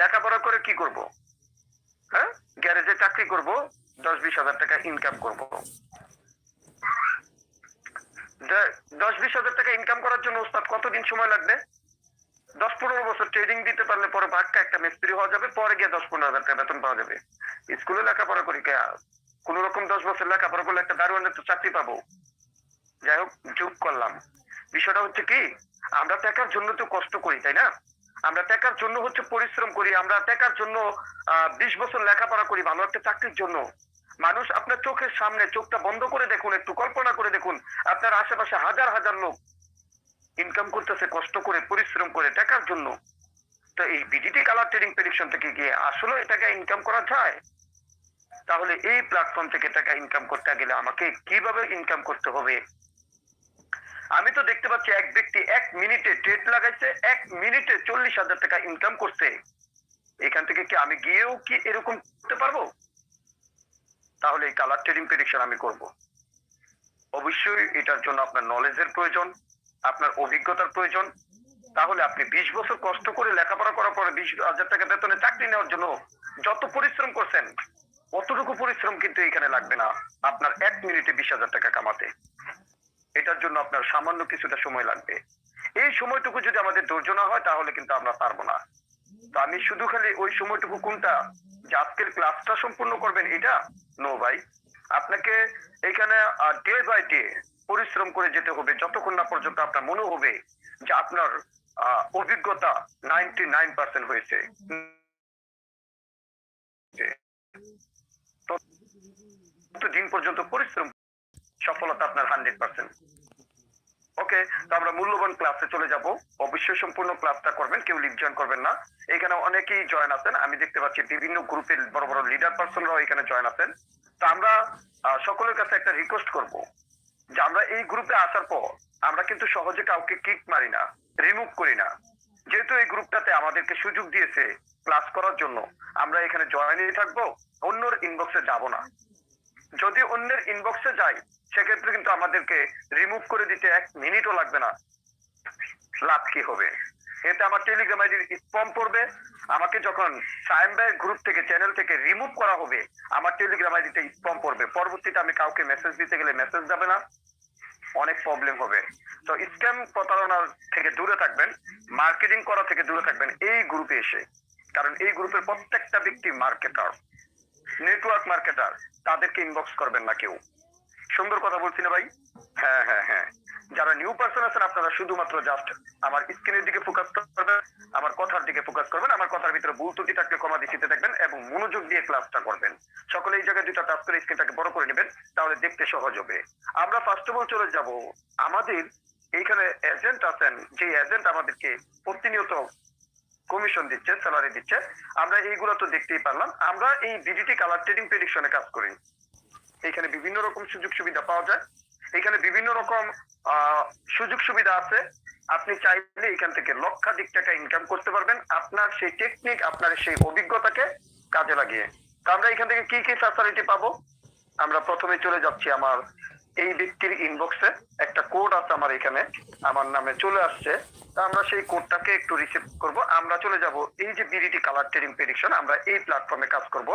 লেখাপড়া করে কি করব? হ্যাঁ? গ্যারেজে চাকরি করব, দশ বিশ হাজার টাকা ইনকাম করব। দশ বিশ হাজার টাকা ইনকাম করার জন্য ওস্তাদ কতদিন সময় লাগবে? দশ পনেরো বছর ট্রেডিং দিতে পারলে পরে বাক্কা একটা মিস্ত্রি হওয়া যাবে, পরে গিয়ে দশ পনেরো হাজার টাকা বেতন পাওয়া যাবে। স্কুলে লেখাপড়া করি কোন রকম দশ বছর লেখাপড়া করলে একটা দারোয়ানের তো চাকরি পাবো। যাই হোক যোগ করলাম। বিষয়টা হচ্ছে কি, আমরা টাকার জন্য তো কষ্ট করি, তাই না? আমরা টাকার জন্য হচ্ছে পরিশ্রম করি, আমরা টাকার জন্য বিশ বছর লেখাপড়া করি ভালো একটা চাকরির জন্য। মানুষ আপনার চোখের সামনে চোখটা বন্ধ করে দেখুন, একটু কল্পনা করে দেখুন, আপনার আশেপাশে হাজার হাজার লোক ইনকাম করতেছে, কষ্ট করে, পরিশ্রম করে টাকার জন্য। তো এই বিডিটি কালার ট্রেডিং প্রেডিকশন থেকে গিয়ে আসলে টাকা ইনকাম করা যায়? তাহলে এই প্ল্যাটফর্ম থেকে টাকা ইনকাম করতে গেলে আমাকে কীভাবে ইনকাম করতে হবে? আমি তো দেখতে পাচ্ছি এক ব্যক্তি এক মিনিটে ট্রেড লাগাইছে, এক মিনিটে চল্লিশ হাজার টাকা ইনকাম করছে। এখান থেকে কি আমি গিয়েও কি এরকম করতে পারব? তাহলে এই কালার ট্রেডিং প্রেডিকশন আমি করব। অবশ্যই এটার জন্য আপনার নলেজের প্রয়োজন, আপনার অভিজ্ঞতার প্রয়োজন। তাহলে আপনি বিশ বছর কষ্ট করে লেখাপড়া করার পরে বিশ হাজার টাকা বেতনে চাকরি নেওয়ার জন্য যত পরিশ্রম করছেন, অতটুকু পরিশ্রম কিন্তু এখানে লাগবে না। আপনার এক মিনিটে বিশ হাজার টাকা কামাতে। এটার জন্য আপনার সামান্য কিছুটা সময় লাগবে। এই সময়টুকু যদি আমাদের ধৈর্য না হয়, তাহলে কিন্তু আমরা পারব না। তো আমি শুধু খালি ওই সময়টুকু কোনটা? যে আজকের ক্লাসটা সম্পূর্ণ করবেন, এটা? নো ভাই। আপনাকে এখানে ডে বাই ডে পরিশ্রম করে যেতে হবে। যতক্ষণ না পর্যন্ত আপনার মনে হবে যে আপনার অভিজ্ঞতা নাইনটি নাইন পার্সেন্ট হয়েছে দিন পর্যন্ত পরিশ্রম সফলতা আপনার হান্ড্রেড পার্সেন্ট। ওকে, তো আমরা মূল্যবান ক্লাসে চলে যাব। অবশ্যই সম্পূর্ণ ক্লাসটা করবেন, কেউ লিভ জয়েন করবেন না। এখানে অনেকেই জয়েন আছেন, আমি দেখতে পাচ্ছি বিভিন্ন গ্রুপের বড় বড় লিডার পার্সনরাও এখানে জয়েন আছেন। তো আমরা সকলের কাছে একটা রিকোয়েস্ট করব যে আমরা এই গ্রুপে আসার পর আমরা কিন্তু সহজে কাউকে কিক মারি না রিমুভ করি না। যেহেতু এই গ্রুপটাতে আমাদেরকে সুযোগ দিয়েছে ক্লাস করার জন্য, আমরা এখানে জয়েনই থাকব, অন্যর ইনবক্সে যাব না। যদি অন্যের ইনবক্সে যাই, সেক্ষেত্রে কিন্তু আমাদেরকে রিমুভ করে দিতে এক মিনিটও লাগবে না। লাভ কি হবে? এতে আমার টেলিগ্রাম আইডির স্পম পড়বে। আমাকে যখন সায়েম ভাইয়ের গ্রুপ থেকে চ্যানেল থেকে রিমুভ করা হবে, আমার টেলিগ্রাম আইডিতে স্পম পড়বে। পরবর্তীতে আমি কাউকে মেসেজ দিতে গেলে মেসেজ যাবে না। অনেক প্রবলেম হবে। তো স্ক্যাম প্রতারণার থেকে দূরে থাকবেন মার্কেটিং করা থেকে দূরে থাকবেন এই গ্রুপে এসে। কারণ এই গ্রুপের প্রত্যেকটা ব্যক্তি মার্কেটার নেটওয়ার্ক মার্কেটার তাদেরকে ইনবক্স করবেন না কেউ। সুন্দর কথা বলছি না ভাই? হ্যাঁ হ্যাঁ হ্যাঁ। যারা নিউ পার্সন আছেন, আপনারা শুধুমাত্র জাস্ট আমার স্ক্রিনের দিকে ফোকাস করবেন, আমার কথার দিকে ফোকাস করবেন, আমার কথার ভিতরে ভুল ত্রুটি থাকলে ক্ষমা দৃষ্টিতে দেখবেন এবং মনোযোগ দিয়ে ক্লাসটা করবেন। সকলে এই জায়গায় দুটা টাচ করে স্ক্রিনটাকে বড় করে নেবেন, তাহলে দেখতে সহজ হবে। আমরা ফার্স্ট অফ অল চলে যাব। আমাদের এইখানে এজেন্ট আছেন যে এজেন্ট আমাদেরকে প্রতিনিয়ত কমিশন দিচ্ছে স্যালারি দিচ্ছে আমরা এইগুলো তো দেখতেই পারলাম। আমরা এই বিডিটি কালার ট্রেডিং প্রেডিকশনে কাজ করি। এখানে বিভিন্ন রকম সুযোগ সুবিধা পাওয়া যায়। এখানে বিভিন্ন রকম সুযোগ সুবিধা আছে। আপনি চাইলে এখান থেকে লক্ষাধিক টাকা ইনকাম করতে পারবেন আপনার সেই টেকনিক আপনার সেই অভিজ্ঞতাকে কাজে লাগিয়ে। তো আমরা এখান থেকে কি কি ফ্যাসিলিটি পাবো? আমরা প্রথমে চলে যাচ্ছি আমার এই ব্যক্তির ইনবক্সে একটা কোড আছে আমার এখানে। আমার নামে চলে আসছে। আমরা সেই কোডটাকে একটু রিসিভ করব। আমরা চলে যাব এই যে বিডিটি কালার ট্রেডিং প্রেডিকশন আমরা এই প্ল্যাটফর্মে কাজ করব।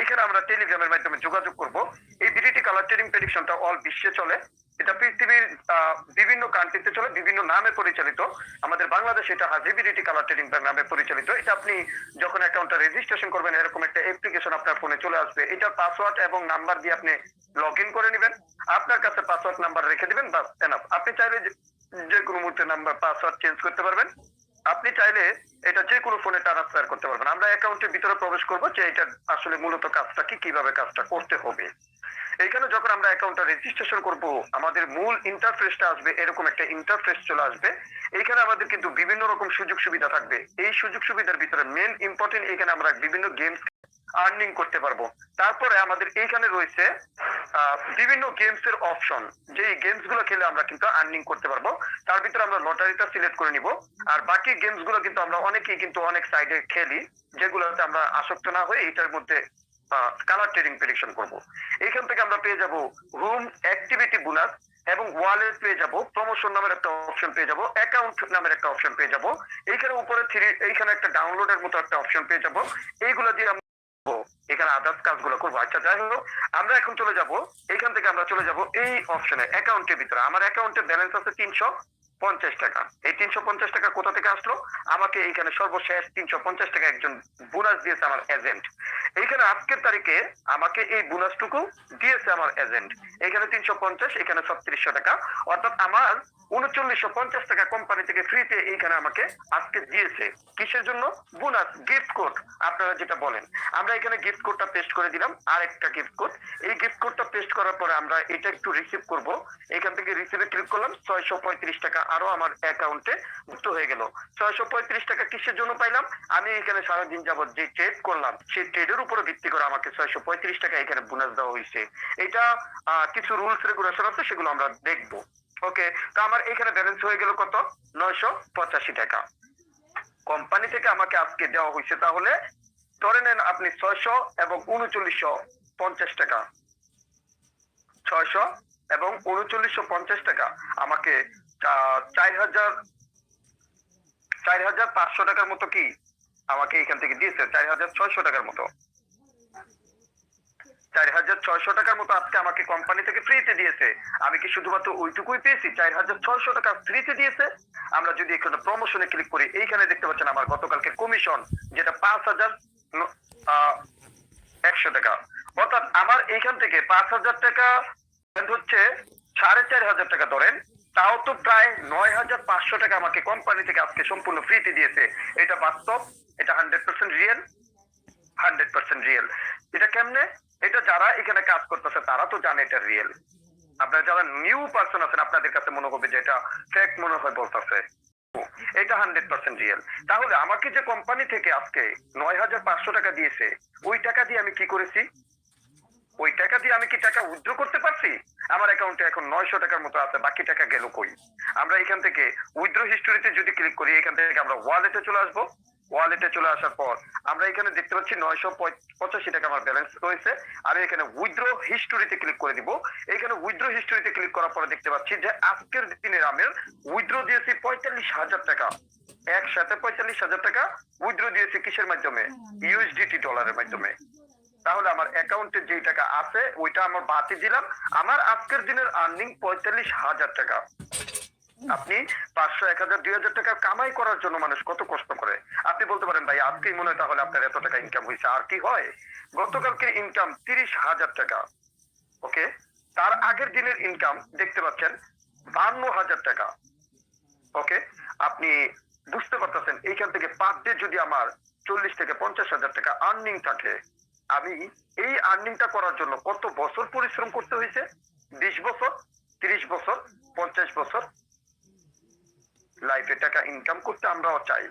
এইখানে আমরা টেলিগ্রামের মাধ্যমে যোগাযোগ করব। এই বিডিটি কালার ট্রেডিং প্রেডিকশনটা অল বিশ্বে চলে। এটা পৃথিবীর বিভিন্ন কান্ট্রিতে চলে, বিভিন্ন নামে পরিচালিত। আমাদের বাংলাদেশে এটা হাজিবিডিটি কালার ট্রেডিং নামে পরিচালিত। এটা আপনি যখন অ্যাকাউন্টটা রেজিস্ট্রেশন করবেন, এরকম একটা অ্যাপ্লিকেশন আপনার ফোনে চলে আসবে। এটার পাসওয়ার্ড এবং নাম্বার দিয়ে আপনি লগ করে নেবেন। আপনার কাছে পাসওয়ার্ড নাম্বার রেখে দিবেন বাস এনাফ আপনি চাইলে যে- কোনো মুহূর্তে নাম্বার পাসওয়ার্ড চেঞ্জ করতে পারবেন। আপনি চাইলে এটা যে কোনো ফোনে ট্রান্সফার করতে পারবেন। আমরা অ্যাকাউন্টের ভিতরে প্রবেশ করব যে এটা আসলে মূলত কাজটা কি, কীভাবে কাজটা করতে হবে। এইখানে যখন আমরা অ্যাকাউন্টটা রেজিস্ট্রেশন করব, আমাদের মূল ইন্টারফেসটা আসবে, এরকম একটা ইন্টারফেস চলে আসবে। এইখানে আমাদের কিন্তু বিভিন্ন রকম সুযোগ সুবিধা থাকবে। এই সুযোগ সুবিধার ভিতরে মেন ইম্পর্টেন্ট এখানে আমরা বিভিন্ন গেমস আর্নিং করতে পারব। তারপরে আমাদের এইখানে রয়েছে বিভিন্ন গেমস এর অপশন যে গেমসগুলো খেলে আমরা কিন্তু আর্নিং করতে পারব, তার ভিতরে আমরা লটারিটা সিলেক্ট করে নিব। আর বাকি গেমসগুলো কিন্তু আমরা অনেকেই কিন্তু অনেক সাইডে খেলি, যেগুলোতে আমরা আসক্ত না হয়ে এটার মধ্যে কালার ট্রেডিং প্রেডিকশন করব। এইখান থেকে আমরা পেয়ে যাব রুম অ্যাক্টিভিটি বোনাস এবং ওয়ালেট পেয়ে যাব প্রমোশন নামের একটা অপশন পেয়ে যাব অ্যাকাউন্ট নামের একটা অপশন পেয়ে যাব। এইখানে উপরে থ্রি এইখানে একটা ডাউনলোডের মতো একটা অপশন পেয়ে যাব। এইগুলো দিয়ে। এখানে আদার্স কাজগুলো করব। আচ্ছা যাই হোক, আমরা এখন চলে যাব। এখান থেকে আমরা চলে যাব এই অপশনে অ্যাকাউন্টের ভিতরে। আমার অ্যাকাউন্টের ব্যালেন্স আছে তিনশো। পঞ্চাশ টাকা। এই তিনশো পঞ্চাশ টাকা কোথা থেকে আসলো? আমাকে এইখানে সর্বশেষ তিনশো পঞ্চাশ টাকা একজন বোনাস দিয়েছে আমার এজেন্ট এইখানে আজকের তারিখে আমাকে এই বোনাসটুকু দিয়েছে আমার এজেন্ট এখানে তিনশো পঞ্চাশ, এখানে ছত্রিশশো টাকা। অর্থাৎ আমার উনচল্লিশশো পঞ্চাশ টাকা কোম্পানি থেকে ফ্রিতে এইখানে আমাকে আজকে দিয়েছে। কিসের জন্য? বোনাস গিফট কোড আপনারা যেটা বলেন। আমরা এখানে গিফট কোডটা পেস্ট করে দিলাম। আর একটা গিফট কোড এই গিফট কোডটা পেস্ট করার পরে আমরা এটা একটু রিসিভ করব। এখান থেকে রিসিভে ক্লিক করলাম, ছয়শো পঁয়ত্রিশ টাকা আরও আমার অ্যাকাউন্টে যুক্ত হয়ে গেল। ছয়শো পঁয়ত্রিশ টাকা কিসের জন্য পাইলাম? আমি এখানে সারাদিন যাবত যে ট্রেড করলাম, সেই ট্রেডের উপরে ভিত্তি করে আমাকে ছয়শো পঁয়ত্রিশ টাকা এখানে বোনাস দেওয়া হয়েছে এটা কিছু রুলস রেগুলেশন আছে, সেগুলো আমরা দেখব। ওকে তো আমার এখানে ব্যালেন্স হয়ে গেল কত? নয়শো পঁচাশি টাকা। কোম্পানি থেকে আমাকে আজকে দেওয়া হয়েছে তাহলে, ধরে নেন আপনি ছয়শো এবং উনচল্লিশশো পঞ্চাশ টাকা। ছয়শো এবং উনচল্লিশশো পঞ্চাশ টাকা আমাকে চার হাজার চার হাজার পাঁচশো টাকার মতো কি আমাকে এখান থেকে দিয়েছে? চার হাজার ছয়শো টাকার মতো। চার হাজার ছয়শো টাকার মতো আজকে আমাকে কোম্পানি থেকে ফ্রিতে দিয়েছে। আমি কি শুধুমাত্র ওইটুকুই পেয়েছি? চার হাজার ছয়শো টাকা ফ্রিতে দিয়েছে। আমরা যদি এখানে প্রমোশনে ক্লিক করি, এইখানে দেখতে পাচ্ছেন আমার গতকালকে কমিশন যেটা পাঁচ হাজার একশো টাকা। অর্থাৎ আমার এইখান থেকে পাঁচ হাজার টাকা হচ্ছে সাড়ে চার হাজার টাকা ধরেন। তাও তো প্রায় নয় হাজার পাঁচশো টাকা আমাকে কোম্পানি থেকে আজকে সম্পূর্ণ ফ্রিতে দিয়েছে। এটা বাস্তব, এটা hundred percent real hundred percent real এটা কেমনে? এটা যারা এখানে কাজ করতেছে, তারা তো জানে এটা রিয়েল আপনারা যারা নিউ পার্সন আছেন, আপনাদের কাছে মনে হবে যে এটা ফেক মনে হয় বলতেছে। এটা হান্ড্রেড পার্সেন্ট রিয়েল তাহলে আমাকে যে কোম্পানি থেকে আজকে নয় হাজার পাঁচশো টাকা দিয়েছে, ওই টাকা দিয়ে আমি কি করেছি? ওই টাকা দিয়ে আমি কি টাকা উইথড্র করতে পারছি? আমার অ্যাকাউন্টে এখন নয়শো টাকার মতো আছে বাকি টাকা গেল কই? আমরা এখান থেকে উইথড্র হিস্টোরিতে যদি ক্লিক করি এখান থেকে আমরা ওয়ালেটে চলে আসব। ওয়ালেটে চলে আসার পর আমরা এখানে দেখতে পাচ্ছি নয়শো পঁচাশি টাকা আমার ব্যালেন্স রয়েছে। আমি এখানে উইথড্র হিস্টোরিতে ক্লিক করে দিব। এখানে উইথড্র হিস্টোরিতে ক্লিক করার পরে দেখতে পাচ্ছি যে আজকের দিনের আমি উইথড্র দিয়েছি পঁয়তাল্লিশ হাজার টাকা। একসাথে পঁয়তাল্লিশ হাজার টাকা উইথড্র দিয়েছি কিসের মাধ্যমে? ইউএসডিটি ডলারের মাধ্যমে। তাহলে আমার অ্যাকাউন্টে যে টাকা আছে, ওইটা আমার বাতি দিলাম। আমার আজকের দিনের আর্নিং পঁয়তাল্লিশ হাজার টাকা। আপনি পাঁচশো, এক হাজার, দুই হাজার টাকা কামাই করার জন্য মানুষ কত কষ্ট করে। আপনি বলতে পারেন, ভাই, আজকেই মনে হয় তাহলে আপনার এত টাকা ইনকাম হয়েছে। আর কি হয়, গতকালকে ইনকাম তিরিশ হাজার টাকা, ওকে? তার আগের দিনের ইনকাম দেখতে পাচ্ছেন, বান্ন হাজার টাকা, ওকে? আপনি বুঝতে পারতেছেন, এইখান থেকে পার ডে যদি আমার চল্লিশ থেকে পঞ্চাশ হাজার টাকা আর্নিং থাকে আমি এই আর্নিংটা করার জন্য কত বছর পরিশ্রম করতে হয়েছে? বিশ বছর, তিরিশ বছর, পঞ্চাশ বছর? লাইফে টাকা ইনকাম করতে আমরাও চাই।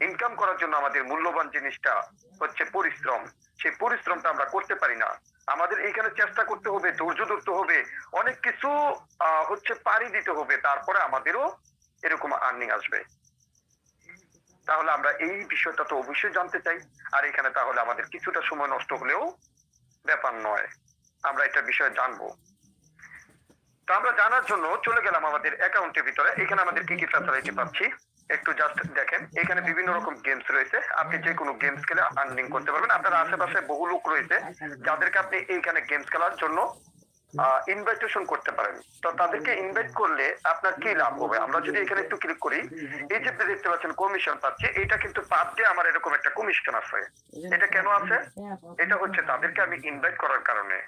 ইনকাম করার জন্য আমাদের মূল্যবান জিনিসটা হচ্ছে পরিশ্রম। সেই পরিশ্রমটা আমরা করতে পারি না। আমাদের এইখানে চেষ্টা করতে হবে, ধৈর্য ধরতে হবে, অনেক কিছু হচ্ছে পাড়ি দিতে হবে। তারপরে আমাদেরও এরকম আর্নিং আসবে। তাহলে আমরা এই বিষয়টা তো অবশ্যই জানতে চাই। আর এখানে তাহলে আমাদের কিছুটা সময় নষ্ট হলেও ব্যাপার নয়। আমরা এটা বিষয়ে জানব। তো আমরা জানার জন্য চলে গেলাম আমাদের অ্যাকাউন্টের ভিতরে। এখানে আমাদের কি কি ফ্যাসিলিটি পাচ্ছি? একটু জাস্ট দেখেন। এখানে বিভিন্ন রকম গেমস রয়েছে। আপনি যে কোনো গেমস খেলে আর্নিং করতে পারবেন। আপনার আশেপাশে বহু লোক রয়েছে। যাদেরকে আপনি এইখানে গেমস খেলার জন্য ইনভাইটেশন করতে পারেন। তো তাদেরকে ইনভাইট করলে আপনার কি লাভ হবে? আমরা যদি এখানে একটু ক্লিক করি, এই যে দেখতে পাচ্ছেন কমিশন পাচ্ছে, এটা কিন্তু পার ডে আমার এরকম একটা কমিশন আছে। এটা কেন আছে? এটা হচ্ছে তাদেরকে আমি ইনভাইট করার কারণে।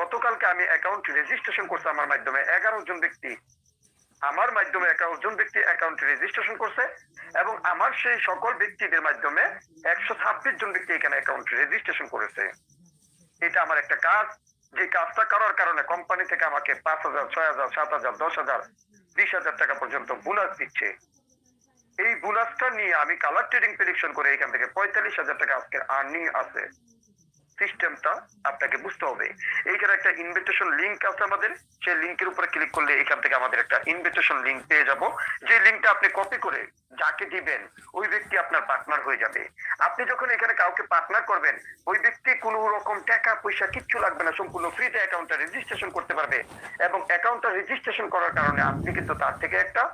গতকালকে আমি অ্যাকাউন্ট রেজিস্ট্রেশন করছি আমার মাধ্যমে এগারো জন ব্যক্তি। আমার মাধ্যমে এগারো জন ব্যক্তি অ্যাকাউন্ট রেজিস্ট্রেশন করছে এবং আমার সেই সকল ব্যক্তিদের মাধ্যমে একশো ছাব্বিশ জন ব্যক্তি এখানে অ্যাকাউন্ট রেজিস্ট্রেশন করেছে। এটা আমার একটা কাজ। যে কাজটা করার কারণে কোম্পানি থেকে আমাকে পাঁচ হাজার, ছয় হাজার, সাত হাজার, দশ হাজার, বিশ হাজার টাকা পর্যন্ত বোনাস দিচ্ছে। এই বোনাসটা নিয়ে আমি কালার ট্রেডিং প্রেডিকশন করে এখান থেকে পঁয়তাল্লিশ হাজার টাকা আজকের আর্নিং আছে। সিস্টেমটা আপনাকে বুঝতে হবে। এইখানে একটা ইনভিটেশন লিংক আছে আমাদের। সেই লিংকের উপরে ক্লিক করলে এখান থেকে আমাদের একটা ইনভিটেশন লিংক পেয়ে যাব। যে লিংকটা আপনি কপি করে যাকে দিবেন, ওই ব্যক্তি আপনার পার্টনার হয়ে যাবে। আপনি যখন এখানে কাউকে পার্টনার করবেন, ওই ব্যক্তি কোনো রকম টাকা, পয়সা কিচ্ছু লাগবে না। সম্পূর্ণ ফ্রিতে অ্যাকাউন্টটা রেজিস্ট্রেশন করতে পারবে। এবং অ্যাকাউন্টটা রেজিস্ট্রেশন করার কারণে আপনি কিন্তু তার থেকে একটা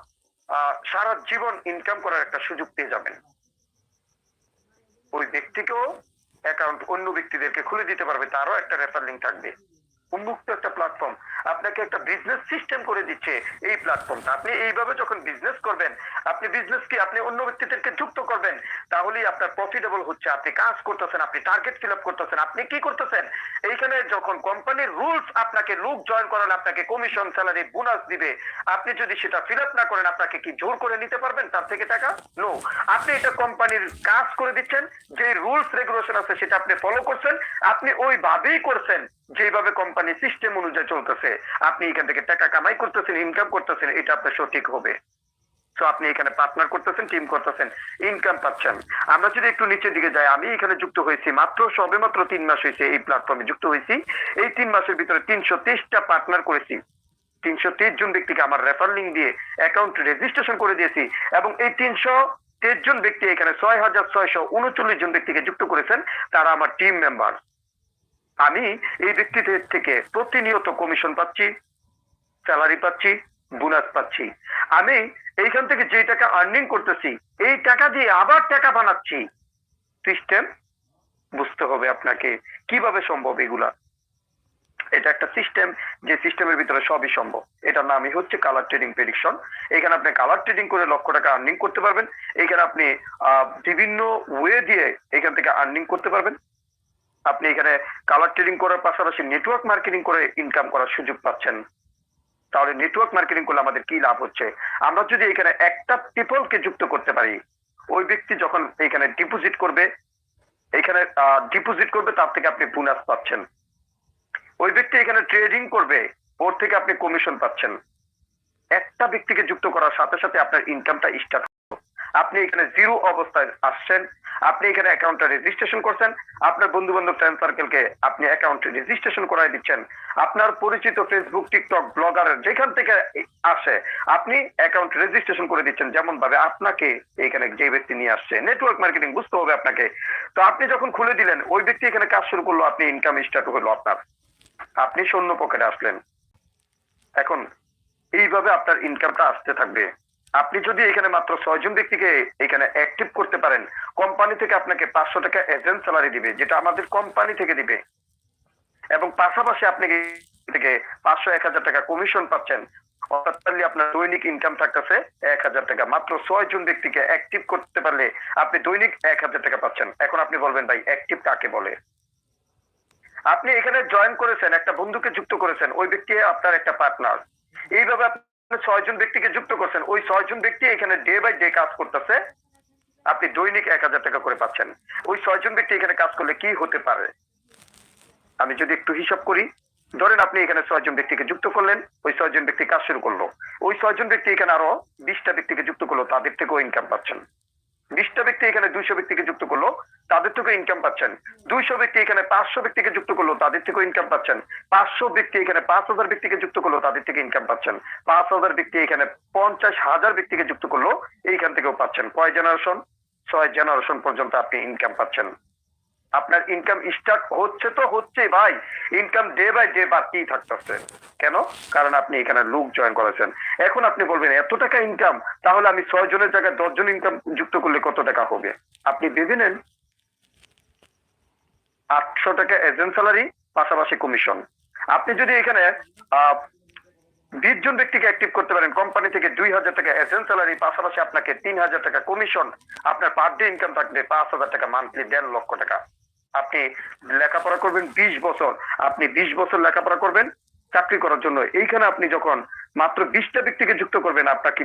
সারা জীবন ইনকাম করার একটা সুযোগ পেয়ে যাবেন। ওই ব্যক্তিকেও অ্যাকাউন্ট অন্য ব্যক্তিদেরকে খুলে দিতে পারবে তারও একটা রেফার লিঙ্ক থাকবে। উন্মুক্ত একটা প্ল্যাটফর্ম আপনাকে একটা বিজনেস সিস্টেম করে দিচ্ছে এই প্ল্যাটফর্মটা আপনি এইভাবে যখন বিজনেস করবেন, আপনি বিজনেস কি, আপনি অন্য ব্যক্তিদেরকে যুক্ত করবেন, তাহলেই আপনার প্রফিটেবল হচ্ছে। আপনি কাজ করতেছেন, আপনি টার্গেট ফিল আপ করতেছেন, আপনি কি করতেছেন? এইখানে যখন কোম্পানির রুলস আপনাকে, লোক জয়েন করান আপনাকে কমিশন স্যালারি বোনাস দিবে, আপনি যদি সেটা ফিল আপ না করেন, আপনাকে কি জোর করে নিতে পারবেন? তার থেকে টাকা? নো আপনি এটা কোম্পানির কাজ করে দিচ্ছেন যে রুলস রেগুলেশন আছে, সেটা আপনি ফলো করছেন, আপনি ওইভাবেই করছেন। যেভাবে কোম্পানি সিস্টেম অনুযায়ী চলতেছে, আপনি এখান থেকে টাকা কামাই করতেছেন ইনকাম করতেছেন, এটা আপনার সঠিক হবে। তো আপনি এখানে পার্টনার করতেছেন টিম করতেছেন ইনকাম পাচ্ছেন। আমরা যদি একটু নিচের দিকে যাই, আমি এখানে যুক্ত হয়েছি মাত্র সবে মাত্র তিন মাস হয়েছে এই প্ল্যাটফর্মে যুক্ত হয়েছি। এই তিন মাসের ভিতরে তিনশো তেইশটা পার্টনার করেছি। তিনশো তেইশ জন ব্যক্তিকে আমার রেফার লিঙ্ক দিয়ে অ্যাকাউন্ট রেজিস্ট্রেশন করে দিয়েছি এবং এই তিনশো তেইশ জন ব্যক্তি এখানে ছয় হাজার ছয়শো উনচল্লিশ জন ব্যক্তিকে যুক্ত করেছেন। তারা আমার টিম মেম্বার আমি এই ব্যক্তিদের থেকে প্রতিনিয়ত কমিশন পাচ্ছি স্যালারি পাচ্ছি বোনাস পাচ্ছি। আমি এইখান থেকে যে টাকা আর্নিং করতেছি, এই টাকা দিয়ে আবার টাকা বানাচ্ছি। সিস্টেম বুঝতে হবে আপনাকে কীভাবে সম্ভব এগুলা। এটা একটা সিস্টেম যে সিস্টেমের ভিতরে সবই সম্ভব। এটার নামই হচ্ছে কালার ট্রেডিং প্রেডিকশন এখানে আপনি কালার ট্রেডিং করে লক্ষ টাকা আর্নিং করতে পারবেন। এখানে আপনি বিভিন্ন ওয়ে দিয়ে এখান থেকে আর্নিং করতে পারবেন। আপনি এখানে কালার ট্রেডিং করার পাশাপাশি নেটওয়ার্ক মার্কেটিং করে ইনকাম করার সুযোগ পাচ্ছেন। তাহলে নেটওয়ার্ক মার্কেটিং করলে আমাদের কি লাভ হচ্ছে? আমরা যদি এখানে একটা পিপলকে যুক্ত করতে পারি, ওই ব্যক্তি যখন এখানে ডিপোজিট করবে, এখানে ডিপোজিট করবে, তার থেকে আপনি বোনাস পাচ্ছেন। ওই ব্যক্তি এখানে ট্রেডিং করবে, ওর থেকে আপনি কমিশন পাচ্ছেন। একটা ব্যক্তিকে যুক্ত করার সাথে সাথে আপনার ইনকামটা স্টার্ট আপনি এখানে জিরো অবস্থায় আসছেন আপনি এখানে অ্যাকাউন্টটা রেজিস্ট্রেশন করছেন, আপনার বন্ধু বান্ধব ফ্রেন্ড সার্কেলকে আপনি অ্যাকাউন্ট রেজিস্ট্রেশন করাই দিচ্ছেন। আপনার পরিচিত ফেসবুক টিকটক ব্লগার যেখান থেকে আসে, আপনি অ্যাকাউন্ট রেজিস্ট্রেশন করে দিচ্ছেন। যেমন ভাবে আপনাকে এখানে যে ব্যক্তি নিয়ে আসছে নেটওয়ার্ক মার্কেটিং বুঝতে হবে আপনাকে। তো আপনি যখন খুলে দিলেন, ওই ব্যক্তি এখানে কাজ শুরু করল, আপনি ইনকাম স্টার্ট হলো আপনার। আপনি শূন্য পকেটে আসলেন। এখন এইভাবে আপনার ইনকামটা আসতে থাকবে। আপনি যদি এখানে মাত্র ছয়জন ব্যক্তিকে এখানে অ্যাক্টিভ করতে পারেন কোম্পানি থেকে আপনাকে পাঁচশো টাকা এজেন্ট স্যালারি দিবে, যেটা আমাদের কোম্পানি থেকে দিবে। এবং পাশাপাশি আপনি থেকে পাঁচশো, এক হাজার টাকা কমিশন পাচ্ছেন। অর্থাৎ আপনার দৈনিক ইনকাম থাকতেছে এক হাজার টাকা। মাত্র ব্যক্তিকে অ্যাক্টিভ করতে পারলে আপনি দৈনিক এক হাজার টাকা পাচ্ছেন। এখন আপনি বলবেন, ভাই অ্যাক্টিভ কাকে বলে? আপনি এখানে জয়েন করেছেন, একটা বন্ধুকে যুক্ত করেছেন, ওই ব্যক্তি আপনার একটা পার্টনার এইভাবে ছয়জন ব্যক্তিকে যুক্ত করছেন। ওই ছয়জন ব্যক্তি এখানে ডে বাই ডে কাজ করতেছে। আপনি দৈনিক এক হাজার টাকা করে পাচ্ছেন। ওই ছয়জন ব্যক্তি এখানে কাজ করলে কি হতে পারে? আমি যদি একটু হিসাব করি, ধরেন আপনি এখানে ছয়জন ব্যক্তিকে যুক্ত করলেন, ওই ছয়জন ব্যক্তি কাজ শুরু করল। ওই ছয়জন ব্যক্তি এখানে আরও বিশটা ব্যক্তিকে যুক্ত করল, তাদের থেকেও ইনকাম পাচ্ছেন। বিশটা ব্যক্তি এখানে দুইশো ব্যক্তিকে যুক্ত করল, তাদের থেকে ইনকাম পাচ্ছেন। দুইশো ব্যক্তি এখানে পাঁচশো ব্যক্তিকে যুক্ত করল, তাদের থেকে ইনকাম পাচ্ছেন। পাঁচশো ব্যক্তি এখানে পাঁচ হাজার ব্যক্তিকে যুক্ত করল, তাদের থেকে ইনকাম পাচ্ছেন। পাঁচ হাজার ব্যক্তি এখানে পঞ্চাশ হাজার ব্যক্তিকে যুক্ত করল, এইখান থেকেও পাচ্ছেন। কয় জেনারেশন ছয় জেনারেশন পর্যন্ত আপনি ইনকাম পাচ্ছেন। আপনার ইনকাম স্টার্ট হচ্ছে তো হচ্ছে ভাই। ইনকাম ডে বাই ডে বাড়তেই থাকতেছে। কেন? কারণ আপনি এখানে লোক জয়েন করেছেন। এখন আপনি বলবেন, এত টাকা ইনকাম তাহলে আমি ছয় জনের জায়গায় দশ জন ইনকাম যুক্ত করলে কত টাকা হবে? আপনি ভেবে নেন। আটশো টাকা এজেন্ট স্যালারি পাশাপাশি কমিশন আপনি যদি এখানে বিশ জন ব্যক্তিকে অ্যাক্টিভ করতে পারেন কোম্পানি থেকে দুই হাজার টাকা এজেন্ট স্যালারি পাশাপাশি আপনাকে তিন হাজার টাকা কমিশন আপনার পার ডে ইনকাম থাকবে পাঁচ হাজার টাকা মান্থলি দেড় লক্ষ টাকা। আপনি লেখাপড়া করবেন বিশ বছর। আপনি বিশ বছর লেখাপড়া করবেন চাকরি করার জন্য। এইখানে আপনি যখন মাত্র বিশটা ব্যক্তিকে যুক্ত করবেন, আপনাকে